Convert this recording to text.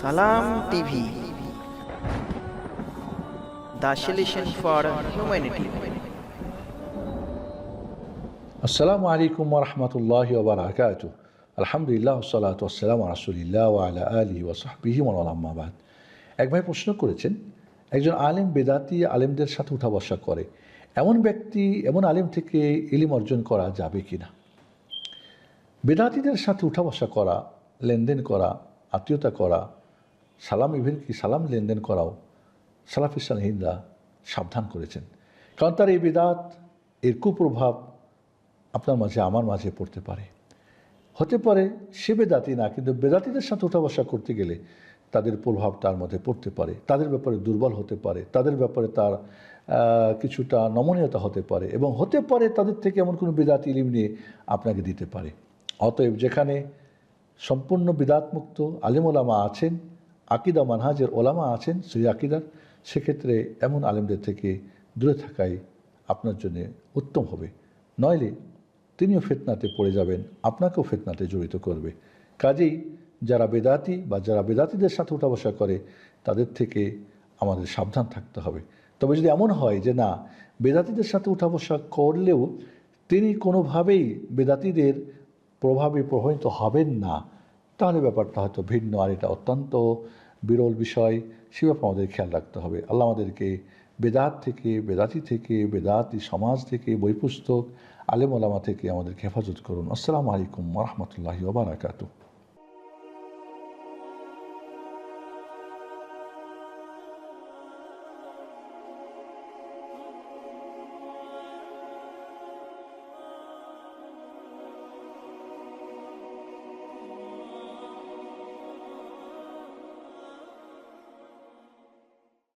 সালাম TV. The for humanity. আসসালামু আলাইকুম রহমতুল্লাহ ওবরাকাত আলহামদুলিল্লাহ সালাত আসসালাম রাসুলিল্লাহ আলা আলী ওসাহবিহি মোলাম্মাবাদ এক ভাই প্রশ্ন করেছেন, একজন আলেম বেদাতি আলেমদের সাথে উঠা বসা করে, এমন ব্যক্তি, এমন আলেম থেকে ইলিম অর্জন করা যাবে কি না বেদাতিদের সাথে উঠা বসা করা, লেনদেন করা আত্মীয়তা করা, সালাম ইভেন কি সালাম লেনদেন করাও সালাফিসান হিন্দা সাবধান করেছেন। কারণ তার এই বেদাত, এর কুপ্রভাব আপনার মাঝে, আমার মাঝে পড়তে পারে। হতে পারে সে বেদাতি না, কিন্তু বেদাতিদের সাথে উঠা বসা করতে গেলে তাদের প্রভাব তার মধ্যে পড়তে পারে, তাদের ব্যাপারে দুর্বল হতে পারে, তাদের ব্যাপারে তার কিছুটা নমনীয়তা হতে পারে এবং হতে পারে তাদের থেকে এমন কোনো বেদাতি ইলিম নিয়ে আপনাকে দিতে পারে। অতএব যেখানে সম্পূর্ণ বিদাতমুক্ত আলিম ওলামা আছেন, আকিদা মানহাজের ওলামা আছেন সেই আকিদার। সেক্ষেত্রে এমন আলেমদের থেকে দূরে থাকাই আপনার জন্য উত্তম হবে। নইলে তিনিও ফেতনাতে পড়ে যাবেন, আপনাকেও ফেতনাতে জড়িত করবে। কাজেই যারা বেদাতি বা যারা বেদাতিদের সাথে উঠা বসা করে, তাদের থেকে আমাদের সাবধান থাকতে হবে। তবে যদি এমন হয় যে না, বেদাতিদের সাথে উঠা বসা করলেও তিনি কোনোভাবেই বেদাতিদের প্রভাবে প্রভাবিত হবেন না, তাহলে ব্যাপারটা হয়তো ভিন্ন আর এটা অত্যন্ত বিরল বিষয়। সে ব্যাপার আমাদের খেয়াল রাখতে হবে। আল্লাহ আমাদেরকে বেদাত থেকে, বেদাতি থেকে, বেদাতি সমাজ থেকে বই পুস্তক আলেম ওলামা থেকে আমাদেরকে হেফাজত করুন। আসসালামু আলাইকুম রহমতুল্লাহি ওবরাকাতু